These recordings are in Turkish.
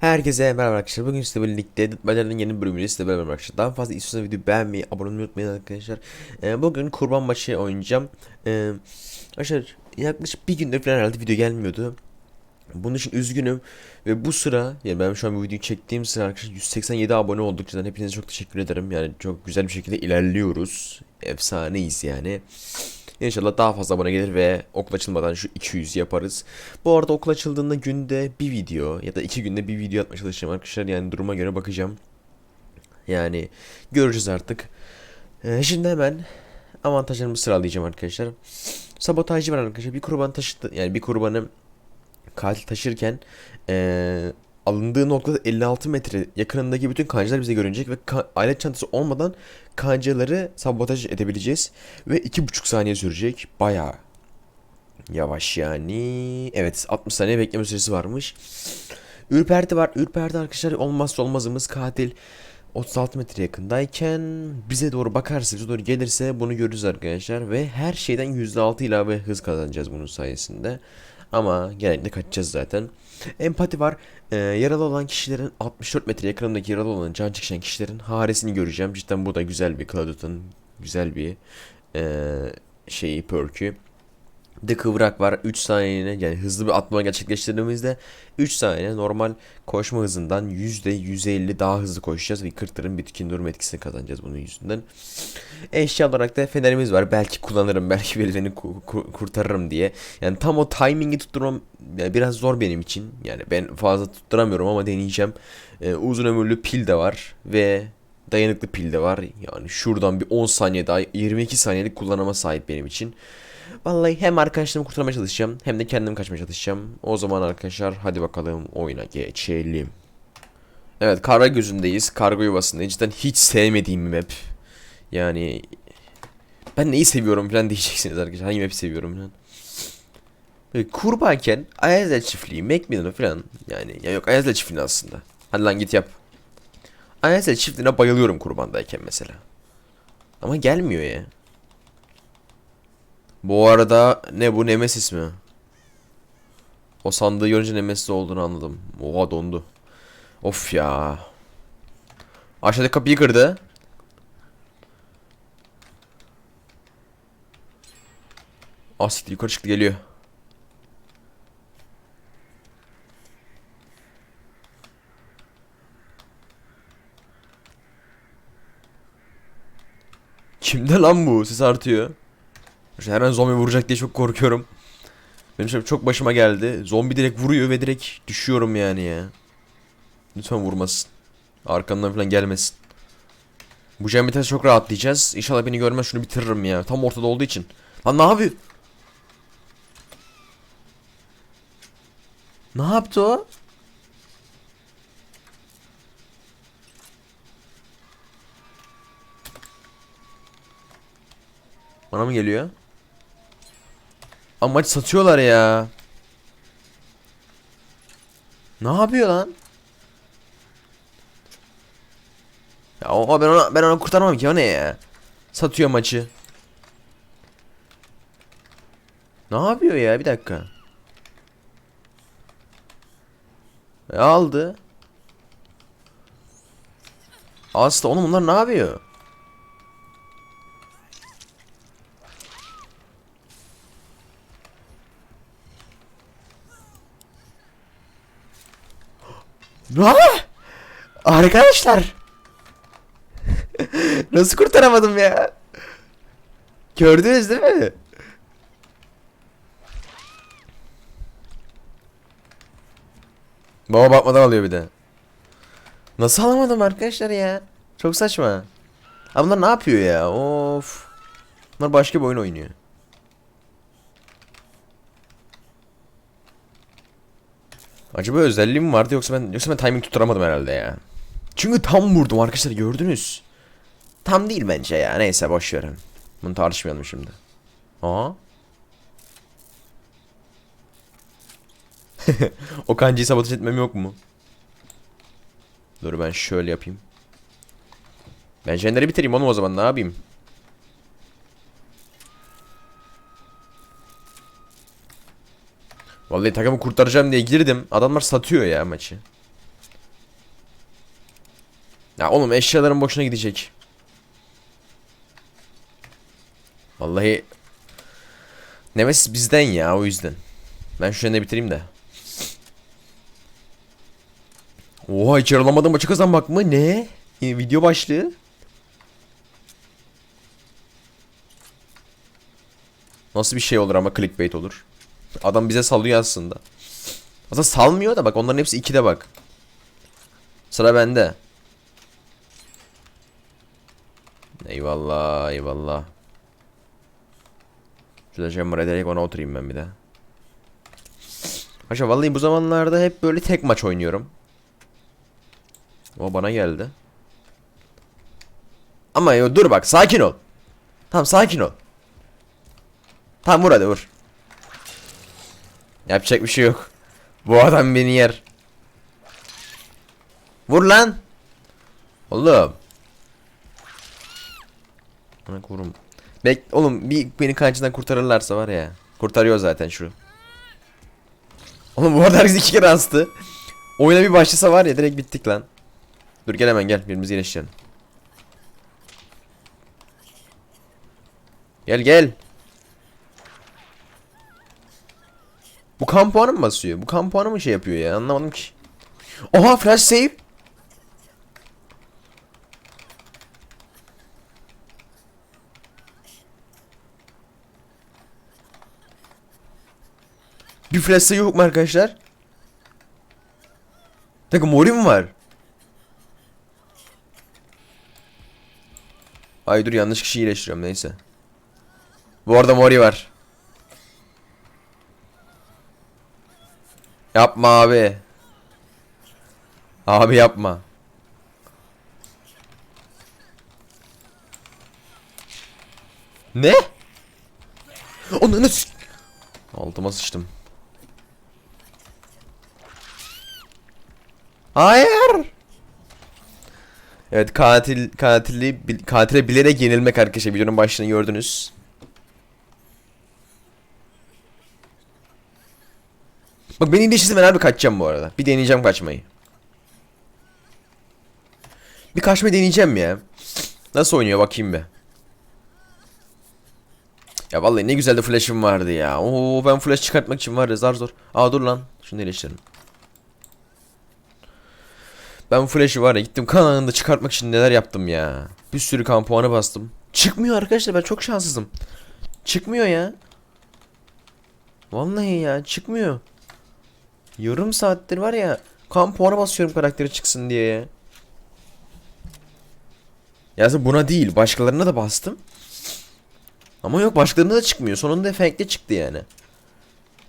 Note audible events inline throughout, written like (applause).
Herkese merhaba arkadaşlar. Bugün sizle birlikte Dıtmalar'ın yeni bölümüyle sizle beraber arkadaşlar. Daha fazla istiyorsanız videoyu beğenmeyi, abone olmayı unutmayın arkadaşlar. Ee, bugün kurban maçı oynayacağım. Ee, arkadaşlar yaklaşık bir gündür falan herhalde video gelmiyordu. Bunun için üzgünüm. Ve bu sıra, yani ben şu an bu videoyu çektiğim sıra arkadaşlar 187 abone olduk. Cidden hepinize çok teşekkür ederim. Yani çok güzel bir şekilde ilerliyoruz. Efsaneyiz yani. İnşallah daha fazla abone gelir ve okul açılmadan şu 200 yaparız. Bu arada okul açıldığında günde bir video ya da iki günde bir video atmaya çalışacağım arkadaşlar. Yani duruma göre bakacağım. Yani göreceğiz artık. Ee, şimdi hemen avantajlarımı sıralayacağım arkadaşlar. Sabotajcı var arkadaşlar. Bir kurban taşıdı yani bir kurbanı katil taşırken ee, alındığı noktada 56 metre yakınındaki bütün kancalar bize görünecek ve ka- alet çantası olmadan kancaları sabotaj edebileceğiz ve 2,5 saniye sürecek. Bayağı yavaş yani. Evet 60 saniye bekleme süresi varmış. Ürperti var. Ürperti arkadaşlar olmazsa olmazımız katil 36 metre yakındayken bize doğru bakarsa bize doğru gelirse bunu görürüz arkadaşlar ve her şeyden %6 ilave hız kazanacağız bunun sayesinde. Ama genellikle kaçacağız zaten. Empati var. Ee, yaralı olan kişilerin 64 metre yakınındaki yaralı olan can çekişen kişilerin haresini göreceğim. Cidden bu da güzel bir Cloud'un güzel bir ee, şeyi perk'ü. De kıvrak var 3 saniyene yani hızlı bir atlama gerçekleştirdiğimizde 3 saniye normal koşma hızından %150 daha hızlı koşacağız ve 40'ların bitkin durum etkisini kazanacağız bunun yüzünden. Eşya olarak da fenerimiz var. Belki kullanırım, belki birilerini ku- ku- kurtarırım diye. Yani tam o timingi tutturmam yani biraz zor benim için. Yani ben fazla tutturamıyorum ama deneyeceğim. Ee, uzun ömürlü pil de var ve dayanıklı pil de var. Yani şuradan bir 10 saniye daha 22 saniyelik kullanıma sahip benim için. Vallahi hem arkadaşlarımı kurtarmaya çalışacağım hem de kendim kaçmaya çalışacağım. O zaman arkadaşlar hadi bakalım oyuna geçelim. Evet karga gözündeyiz. Kargo yuvasındayız. Cidden hiç sevmediğim bir map. Yani ben neyi seviyorum falan diyeceksiniz arkadaşlar. Hangi map seviyorum falan. Kurbanken Ayazel çiftliği, Macmillan'ı falan yani ya yok Ayazel çiftliği aslında. Hadi lan git yap. Ayazel çiftliğine bayılıyorum kurbandayken mesela. Ama gelmiyor ya. Bu arada ne bu Nemesis mi? O sandığı görünce Nemesis olduğunu anladım. Oha dondu. Of ya. Aşağıdaki kapıyı kırdı. Asiktir yukarı çıktı geliyor. Kimde lan bu? Ses artıyor. İşte her an zombi vuracak diye çok korkuyorum. Benim şimdi çok başıma geldi. Zombi direkt vuruyor ve direkt düşüyorum yani ya. Lütfen vurmasın. Arkamdan falan gelmesin. Bu cemite çok rahatlayacağız. İnşallah beni görmez şunu bitiririm ya. Tam ortada olduğu için. Lan ne yapıyor? Ne yaptı o? Bana mı geliyor? Ama maç satıyorlar ya. Ne yapıyor lan? Ya o ben ona ben onu kurtarmam ki o ne ya? Satıyor maçı. Ne yapıyor ya bir dakika. E, aldı. Aslı onu bunlar ne yapıyor? Ne? Arkadaşlar. (laughs) Nasıl kurtaramadım ya? Gördünüz değil mi? Baba bakmadan alıyor bir de. Nasıl alamadım arkadaşlar ya? Çok saçma. Ha bunlar ne yapıyor ya? Of. Bunlar başka bir oyun oynuyor. Acaba özelliğim mi vardı yoksa ben yoksa ben timing tutturamadım herhalde ya. Çünkü tam vurdum arkadaşlar gördünüz. Tam değil bence ya. Neyse boş verin. Bunu tartışmayalım şimdi. Aa. (laughs) o kancayı sabotaj etmem yok mu? Dur ben şöyle yapayım. Ben jenleri bitireyim oğlum o zaman ne yapayım? Vallahi takımı kurtaracağım diye girdim. Adamlar satıyor ya maçı. Ya oğlum eşyalarım boşuna gidecek. Vallahi Nemesis bizden ya o yüzden. Ben şu anda bitireyim de. Oha hiç yaralamadım maçı kazanmak mı? Ne? Video başlığı. Nasıl bir şey olur ama clickbait olur. Adam bize salıyor aslında. Aslında salmıyor da bak onların hepsi 2'de bak. Sıra bende. Eyvallah eyvallah. Şurada jammer ederek ona oturayım ben bir de. Paşa vallahi bu zamanlarda hep böyle tek maç oynuyorum. O bana geldi. Ama yo dur bak sakin ol. Tamam sakin ol. Tamam vur hadi vur. Yapacak bir şey yok. Bu adam beni yer. Vur lan. Oğlum. Bana kurum. Bek oğlum bir beni kancından kurtarırlarsa var ya. Kurtarıyor zaten şu. Oğlum bu arada herkes iki kere astı. Oyuna bir başlasa var ya direkt bittik lan. Dur gel hemen gel birimizi iyileştirelim. Gel gel. Kan puanı mı basıyor? Bu kan puanı mı şey yapıyor ya? Anlamadım ki. Oha flash save. Bir flash save yok mu arkadaşlar? Takım mori mi var? Ay dur yanlış kişiyi iyileştiriyorum neyse. Bu arada mori var. Yapma abi. Abi yapma. Ne? S- Altıma sıçtım. Hayır. Evet katil katili katile bilerek yenilmek arkadaşlar videonun başını gördünüz. Bak beni iyileştirse ben harbi kaçacağım bu arada. Bir deneyeceğim kaçmayı. Bir kaçmayı deneyeceğim ya. Nasıl oynuyor bakayım bir. Ya vallahi ne güzel de flash'ım vardı ya. Oo ben flash çıkartmak için var ya zar zor. Aa dur lan. Şunu iyileştirelim. Ben flash'ı var ya gittim kan anında çıkartmak için neler yaptım ya. Bir sürü kan puanı bastım. Çıkmıyor arkadaşlar ben çok şanssızım. Çıkmıyor ya. Vallahi ya çıkmıyor. Yarım saattir var ya kan puanı basıyorum karakteri çıksın diye ya. Ya buna değil başkalarına da bastım. Ama yok başkalarına da çıkmıyor. Sonunda efekte çıktı yani.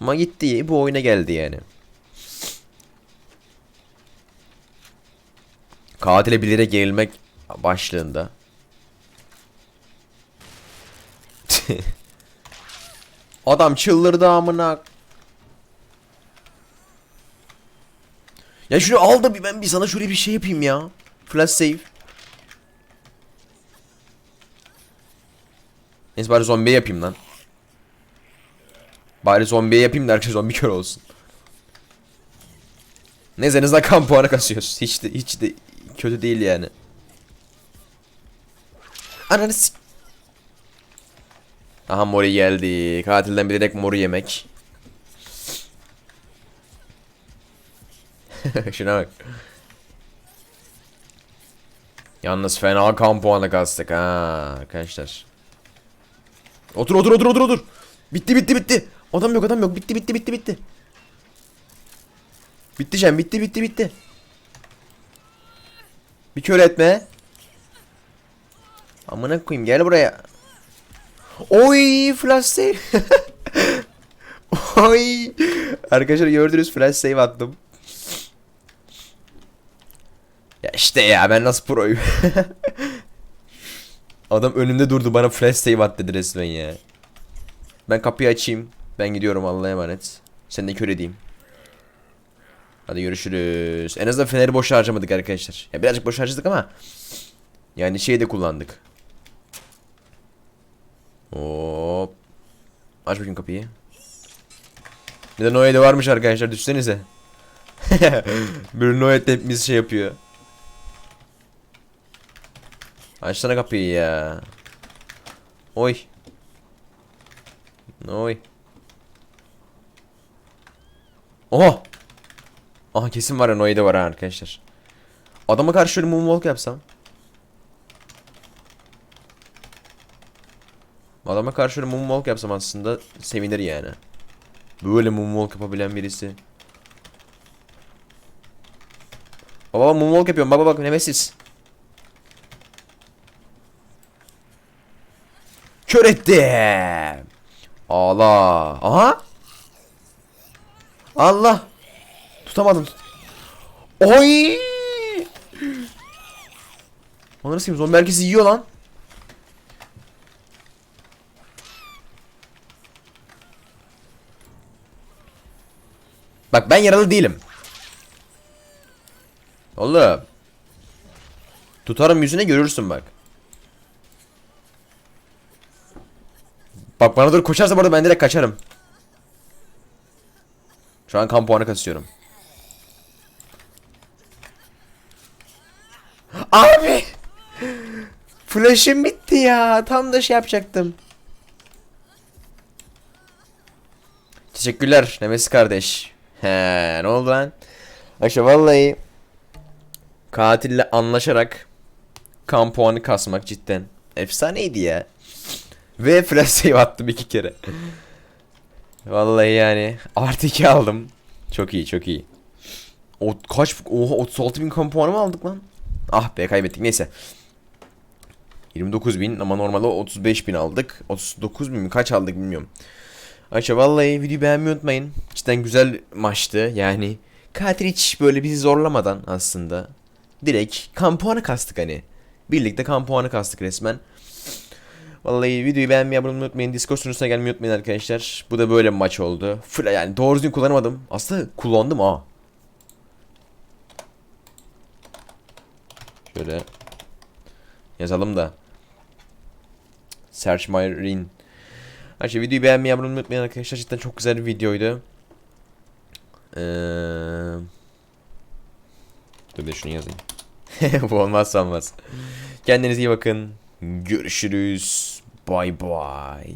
Ama gitti bu oyuna geldi yani. Katile bilerek gerilmek başlığında. (laughs) Adam çıldırdı amına. Ya şunu al da bir ben bir sana şöyle bir şey yapayım ya. Flash save. Neyse bari zombi yapayım lan. Bari zombi yapayım da herkes zombi kör olsun. Neyse en azından kan puanı kasıyoruz. Hiç de, hiç de kötü değil yani. Ananı Aha Mori geldi. Katilden bilerek Mori yemek. (laughs) Şuna bak. Yalnız fena kan puanı kastık ha arkadaşlar. Otur otur otur otur otur. Bitti bitti bitti. Adam yok adam yok. Bitti bitti bitti bitti. Bitti Cem bitti bitti bitti. Bir kör etme. Amına koyayım gel buraya. Oy flash save. (laughs) Oy. Arkadaşlar gördünüz flash save attım. Ya işte ya ben nasıl proyum. (laughs) Adam önümde durdu bana flash save at dedi resmen ya. Ben kapıyı açayım. Ben gidiyorum Allah'a emanet. Seni de kör edeyim. Hadi görüşürüz. En azından feneri boş harcamadık arkadaşlar. Ya birazcık boş harcadık ama yani şeyi de kullandık. Hop. Aç bakayım kapıyı. Bir de Noel'de varmış arkadaşlar düşünsenize. (laughs) Bir Noel'de hepimiz şey yapıyor. Açsana kapıyı ya. Oy. Oy. Oha. Aha kesin var ya Noe'de var arkadaşlar. Adama karşı şöyle moonwalk yapsam. Adama karşı şöyle moonwalk yapsam aslında sevinir yani. Böyle moonwalk yapabilen birisi. Baba moonwalk yapıyorum baba bak Nemesis. Kör ettim. Allah. Aha. Allah. Tutamadım. Oy. Onları sikeyim zombi herkesi yiyor lan. Bak ben yaralı değilim. Oğlum. Tutarım yüzüne görürsün bak. Bak bana doğru koşarsa bu arada ben direkt kaçarım. Şu an kan puanı kasıyorum. Abi! Flash'ım bitti ya. Tam da şey yapacaktım. Teşekkürler Nemesis kardeş. He, ne oldu lan? Arkadaşlar vallahi katille anlaşarak kan puanı kasmak cidden efsaneydi ya. Ve flash save attım iki kere. Vallahi yani artı 2 aldım. Çok iyi çok iyi. O kaç oha 36 bin kan puanı mı aldık lan? Ah be kaybettik neyse. 29 bin ama normalde 35 bin aldık. 39 bin mi kaç aldık bilmiyorum. Ayşe vallahi videoyu beğenmeyi unutmayın. Cidden güzel maçtı yani. Katil hiç böyle bizi zorlamadan aslında. Direkt kan puanı kastık hani. Birlikte kan puanı kastık resmen. Vallahi videoyu beğenmeyi abone olmayı unutmayın. Discord sunucusuna gelmeyi unutmayın arkadaşlar. Bu da böyle bir maç oldu. Fıra yani doğru düzgün kullanamadım. Aslında kullandım ha. Şöyle yazalım da. Search my ring. Her şey videoyu beğenmeyi abone olmayı unutmayın arkadaşlar. Cidden çok güzel bir videoydu. Ee... Dur bir şunu yazayım. (laughs) Bu olmazsa olmaz. Kendinize iyi bakın. Görüşürüz. Bay bay.